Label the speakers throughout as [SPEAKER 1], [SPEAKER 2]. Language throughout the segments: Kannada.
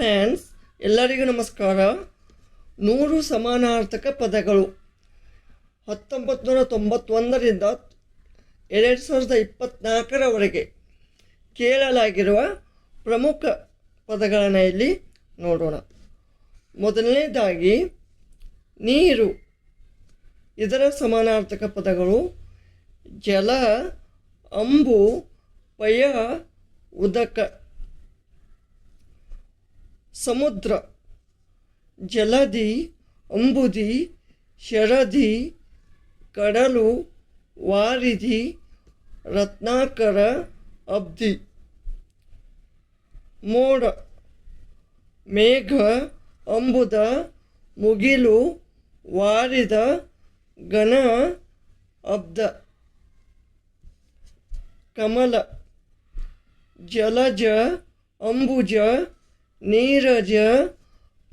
[SPEAKER 1] ಫ್ರೆಂಡ್ಸ್ ಎಲ್ಲರಿಗೂ ನಮಸ್ಕಾರ. ನೂರು ಸಮಾನಾರ್ಥಕ ಪದಗಳು. ಹತ್ತೊಂಬತ್ತು ನೂರ ತೊಂಬತ್ತೊಂದರಿಂದ ಎರಡು ಸಾವಿರದ ಇಪ್ಪತ್ತ್ನಾಲ್ಕರವರೆಗೆ ಕೇಳಲಾಗಿರುವ ಪ್ರಮುಖ ಪದಗಳನ್ನು ಇಲ್ಲಿ ನೋಡೋಣ. ಮೊದಲನೇದಾಗಿ, ನೀರು. ಇದರ ಸಮಾನಾರ್ಥಕ ಪದಗಳು ಜಲ, ಅಂಬು, ಪಯ, ಉದಕ. ಸಮುದ್ರ ಜಲಧಿ ಅಂಬುದಿ ಶರಧಿ ಕಡಲು ವಾರಿಧಿ ರತ್ನಾಕರ ಅಬ್ಧಿ ಮೋಡ, ಮೇಘ, ಅಂಬುದ, ಮುಗಿಲು, ವಾರಿದ, ಘನ, ಅಬ್ದ. ಕಮಲ, ಜಲಜ, ಅಂಬುಜ नीरज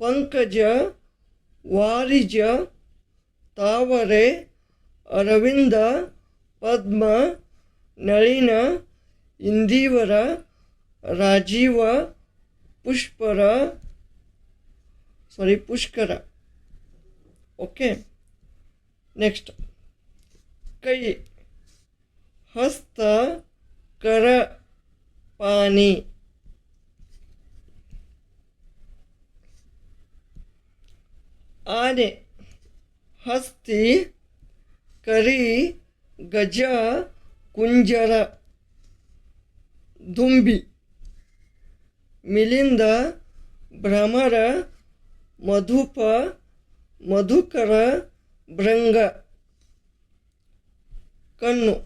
[SPEAKER 1] पंकज वारिज तावरे अरविंद पद्म नळीन इंदिवर राजीव पुष्कर सॉरी पुष्कर ओके नेक्स्ट कै हस्त कर पाणी ಆನೆ, ಹಸ್ತಿ, ಕರಿ, ಗಜ, ಕುಂಜರ, ದುಂಬಿ, ಮಿಲಿಂದ, ಭ್ರಮರ, ಮಧುಪ, ಮಧುಕರ, ಭೃಂಗ, ಕಣ್ಣು,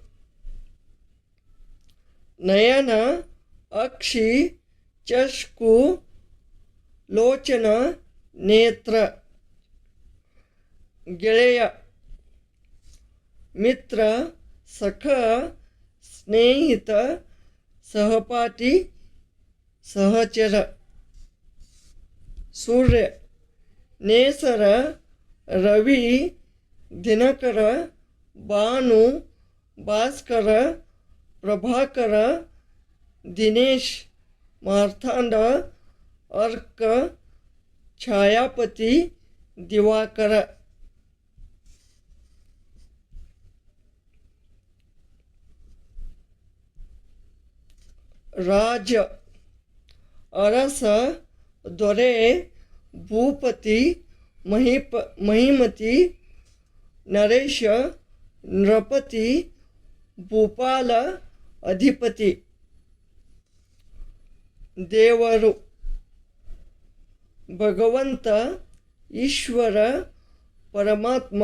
[SPEAKER 1] ನಯನ, ಅಕ್ಷಿ ಚಷ್ಕು ಲೋಚನ, ನೇತ್ರ. ಗೆಳೆಯ ಮಿತ್ರ, ಸಖ, ಸ್ನೇಹಿತ, ಸಹಪಾಠಿ, ಸಹಚರ, ಸೂರ್ಯ, ನೇಸರ, ರವಿ, ದಿನಕರ, ಭಾನು, ಭಾಸ್ಕರ, ಪ್ರಭಾಕರ, ದಿನೇಶ್, ಮಾರ್ಥಾಂಡ, ಅರ್ಕ, ಛಾಯಾಪತಿ, ದಿವಾಕರ. ರಾಜ ಅರಸ ದೊರೆ ಭೂಪತಿ ಮಹಿಪ ಮಹಿಮತಿ ನರೇಶ ನೃಪತಿ ಭೂಪಾಲ ಅಧಿಪತಿ ದೇವರು ಭಗವಂತ ಈಶ್ವರ ಪರಮಾತ್ಮ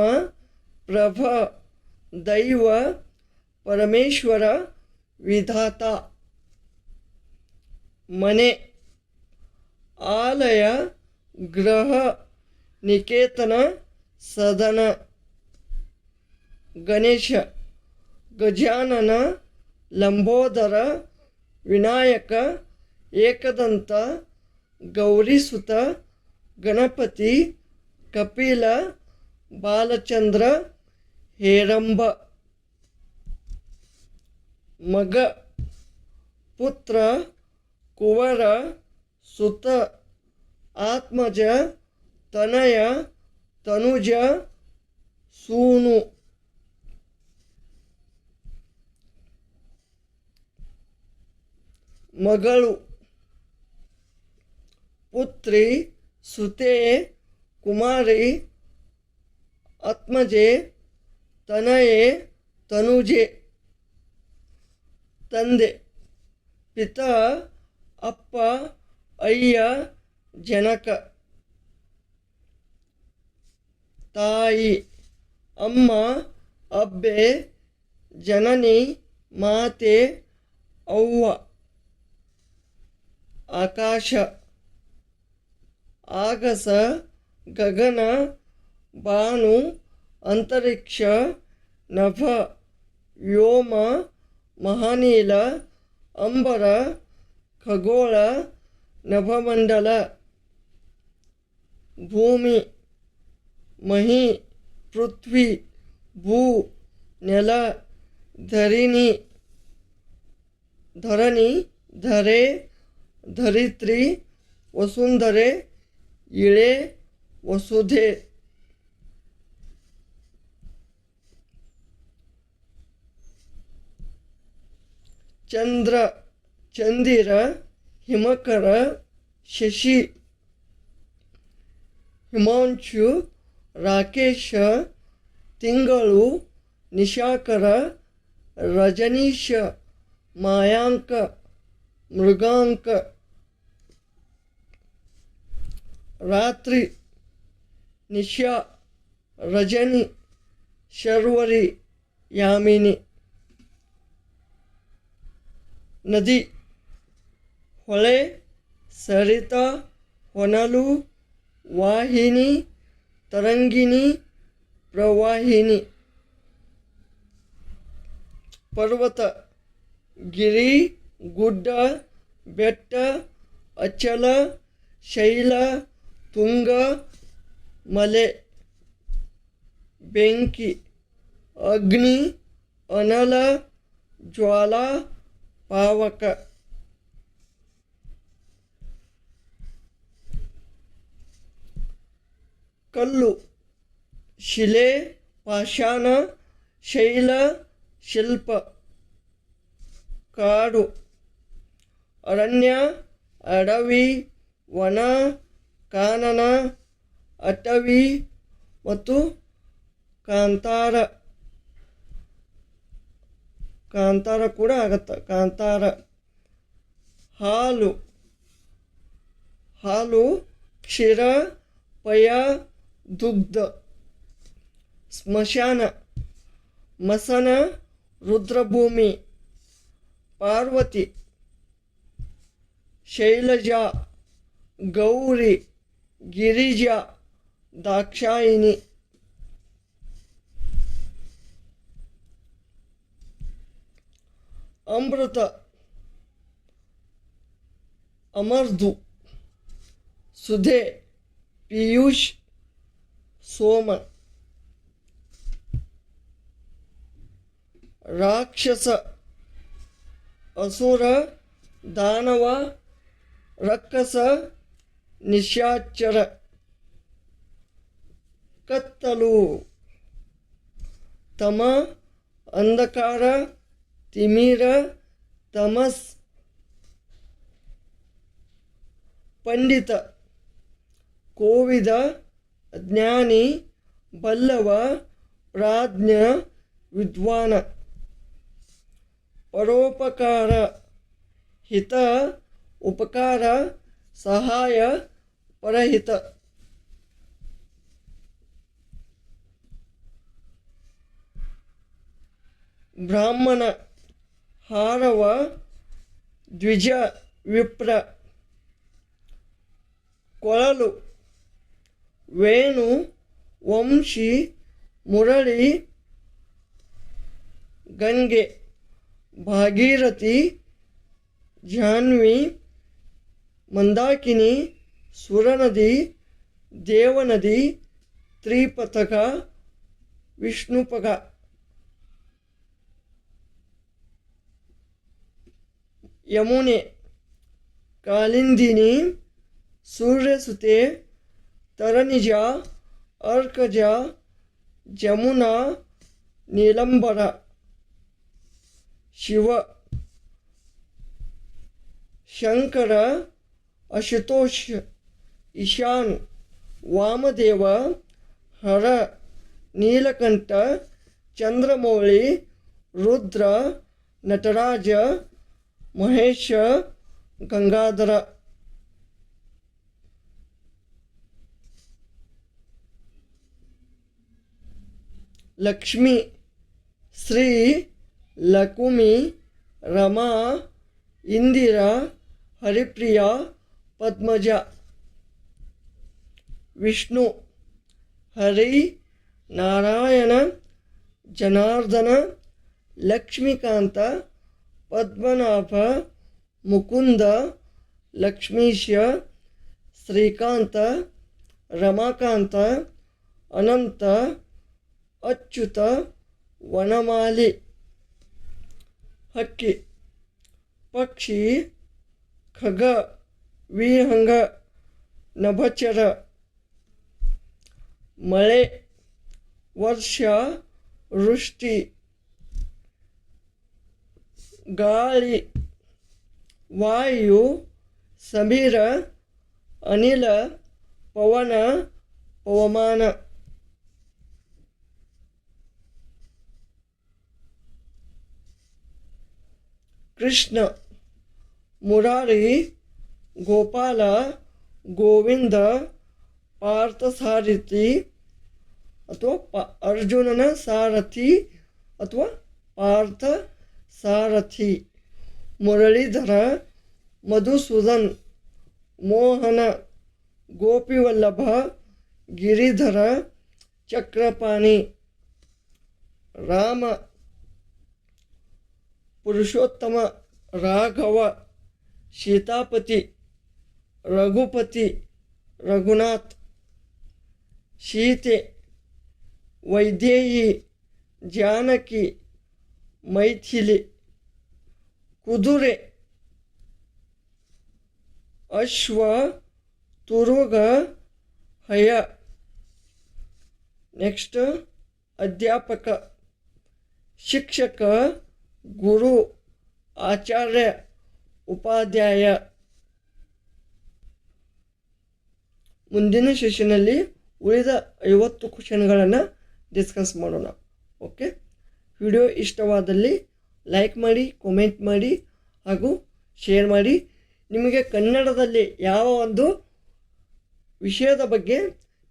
[SPEAKER 1] ಪ್ರಭ ದೈವ ಪರಮೇಶ್ವರ ವಿಧಾತ ಮನೆ ಆಲಯ ಗ್ರಹ ನಿಕೇತನ ಸದನ ಗಣೇಶ ಗಜಾನನ ಲಂಬೋದರ ವಿನಾಯಕ ಏಕದಂತ ಗೌರಿಸುತ ಗಣಪತಿ ಕಪಿಲ ಬಾಲಚಂದ್ರ ಹೇರಂಬ ಮಗ ಪುತ್ರ ಕುವರ ಸುತ ಆತ್ಮಜ ತನಯ ತನುಜ ಸೂನು ಮಗಳು ಪುತ್ರಿ ಸುತೆ ಕುಮಾರಿ ಆತ್ಮಜೆ ತನಯೆ ತನುಜೆ ತಂದೆ ಪಿತ ಅಪ್ಪ, ಅಯ್ಯ, ಜನಕ, ತಾಯಿ, ಅಮ್ಮ, ಅಬ್ಬೆ, ಜನನಿ, ಮಾತೆ, ಅವ್ವ, ಆಕಾಶ, ಆಗಸ, ಗಗನ, ಬಾನು, ಅಂತರಿಕ್ಷ, ನಭ, ವ್ಯೋಮ, ಮಹಾನೀಲ, ಅಂಬರ ಖಗೋಳ ನಭಮಂಡಲ ಭೂಮಿ ಮಹಿ ಪೃಥ್ವಿ ಭೂ ನೆಲ ಧರಿಣಿ ಧರಣಿ ಧರೆ ಧರಿತ್ರಿ ವಸುಂಧರೆ ಇಳೆ ವಸುಧೆ ಚಂದ್ರ ಚಂದಿರ, ಹಿಮಕರ, ಶಶಿ, ಹಿಮಾಂಶು, ರಾಕೇಶ, ತಿಂಗಳು, ನಿಶಾಕರ, ರಜನೀಶ, ಮಾಯಾಂಕ, ಮೃಗಾಂಕ, ರಾತ್ರಿ ನಿಶಾ ರಜನಿ, ಶರ್ವರಿ, ಯಾಮಿನಿ, ನದಿ. ಹೊಳೆ ಸರಿತ ಹೊನಲು ವಾಹಿನಿ ತರಂಗಿಣಿ ಪ್ರವಾಹಿನಿ ಪರ್ವತ ಗಿರಿ ಗುಡ್ಡ ಬೆಟ್ಟ ಅಚಲ ಶೈಲ ತುಂಗ ಮಲೆ ಬೆಂಕಿ ಅಗ್ನಿ ಅನಲ ಜ್ವಾಲ ಪಾವಕ ಕಲ್ಲು, ಶಿಲೆ, ಪಾಷಾಣ, ಶೈಲ, ಶಿಲ್ಪ, ಕಾಡು, ಅರಣ್ಯ, ಅಡವಿ, ವನ, ಕಾನನ, ಅಟವಿ ಮತ್ತು ಕಾಂತಾರ. ಕಾಂತಾರ ಕೂಡ ಆಗತ್ತೆ. ಕಾಂತಾರ. ಹಾಲು. ಹಾಲು, ಕ್ಷೀರ, ಪಯ ದುಗ್ಧ ಸ್ಮಶಾನ ಮಸನ ರುದ್ರಭೂಮಿ ಪಾರ್ವತಿ ಶೈಲಜಾ ಗೌರಿ ಗಿರಿಜಾ ದಾಕ್ಷಾಯಿನಿ ಅಮೃತ ಅಮರ್ದು ಸುಧೆ ಪಿಯೂಷ್ ಸೋಮ. ರಾಕ್ಷಸ ಅಸುರ ದಾನವ ರಕ್ಕಸ ನಿಶಾಚರ ಕತ್ತಲು ತಮ ಅಂಧಕಾರ ತಿಮಿರ ತಮಸ್ ಪಂಡಿತ ಕೋವಿದ ಜ್ಞಾನಿ ಬಲ್ಲವ ಪ್ರಾಜ್ಞ ವಿದ್ವಾನ ಪರೋಪಕಾರ ಹಿತ ಉಪಕಾರ ಸಹಾಯ ಪರಹಿತ. ಬ್ರಾಹ್ಮಣ ಹಾರವ ದ್ವಿಜ ವಿಪ್ರ ಕೊಳಲು. ವೇಣು ವಂಶಿ ಮುರಳಿ ಗಂಗೆ ಭಾಗೀರಥಿ ಜಾನ್ವಿ ಮಂದಾಕಿನಿ ಸುರನದಿ ದೇವನದಿ ತ್ರಿಪಥಕ ವಿಷ್ಣುಪಕ ಯಮುನೆ ಕಾಲಿಂದಿನಿ ಸೂರ್ಯಸುತೆ ತರನಿಜ ಅರ್ಕಜ ಜಮುನಾ ನೀಲಂಬರ ಶಿವ ಶಂಕರ ಅಶುತೋಷ್ ಇಶಾನ್ ವಾಮದೇವ ಹರ ನೀಲಕಂಠ ಚಂದ್ರಮೌಳಿ ರುದ್ರ ನಟರಾಜ ಮಹೇಶ ಗಂಗಾಧರ ಲಕ್ಷ್ಮಿ, ಶ್ರೀ ಲಕುಮಿ, ರಮಾ, ಇಂದಿರಾ, ಹರಿಪ್ರಿಯ, ಪದ್ಮಜ. ವಿಷ್ಣು, ಹರಿ, ನಾರಾಯಣ, ಜನಾರ್ದನ, ಲಕ್ಷ್ಮೀಕಾಂತ, ಪದ್ಮನಾಭ, ಮುಕುಂದ ಲಕ್ಷ್ಮೀಶ ಶ್ರೀಕಾಂತ, ರಮಾಕಾಂತ, ಅನಂತ ಅಚ್ಯುತ ವನಮಾಲಿ. ಹಕ್ಕಿ. ಪಕ್ಷಿ. ಖಗ. ವಿಹಂಗ ನಭಚರ. ಮಳೆ. ವರ್ಷ. ವೃಷ್ಟಿ. ಗಾಳಿ. ವಾಯು. ಸಮೀರ. ಅನಿಲ. ಪವನ. ಪವಮಾನ ಕೃಷ್ಣ ಮುರಾರಿ ಗೋಪಾಲ ಗೋವಿಂದ ಪಾರ್ಥಸಾರಥಿ ಅಥವಾ ಪ ಅರ್ಜುನನ ಸಾರಥಿ ಅಥವಾ ಪಾರ್ಥ ಸಾರಥಿ ಮುರಳೀಧರ ಮಧುಸೂದನ್ ಮೋಹನ ಗೋಪಿವಲ್ಲಭ ಗಿರಿಧರ ಚಕ್ರಪಾಣಿ ರಾಮ ಪುರುಷೋತ್ತಮ ರಾಘವ ಸೀತಾಪತಿ ರಘುಪತಿ ರಘುನಾಥ್ ಸೀತೆ ವೈದೇಹಿ ಜಾನಕಿ ಮೈಥಿಲಿ ಕುದುರೆ ಅಶ್ವ ತುರುಗ ಹಯ ನೆಕ್ಸ್ಟ್ ಅಧ್ಯಾಪಕ ಶಿಕ್ಷಕ ಗುರು ಆಚಾರ್ಯ ಉಪಾಧ್ಯಾಯ ಮುಂದಿನ ಸೆಷನಲ್ಲಿ ಉಳಿದ ಐವತ್ತು ಕ್ವಶನ್ಗಳನ್ನು ಡಿಸ್ಕಸ್ ಮಾಡೋಣ. ಓಕೆ ವಿಡಿಯೋ ಇಷ್ಟವಾದಲ್ಲಿ ಲೈಕ್ ಮಾಡಿ ಕಮೆಂಟ್ ಮಾಡಿ ಹಾಗೂ ಶೇರ್ ಮಾಡಿ. ನಿಮಗೆ ಕನ್ನಡದಲ್ಲಿ ಯಾವ ಒಂದು ವಿಷಯದ ಬಗ್ಗೆ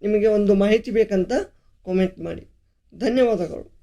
[SPEAKER 1] ನಿಮಗೆ ಒಂದು ಮಾಹಿತಿ ಬೇಕಂತ ಕಾಮೆಂಟ್ ಮಾಡಿ. ಧನ್ಯವಾದಗಳು.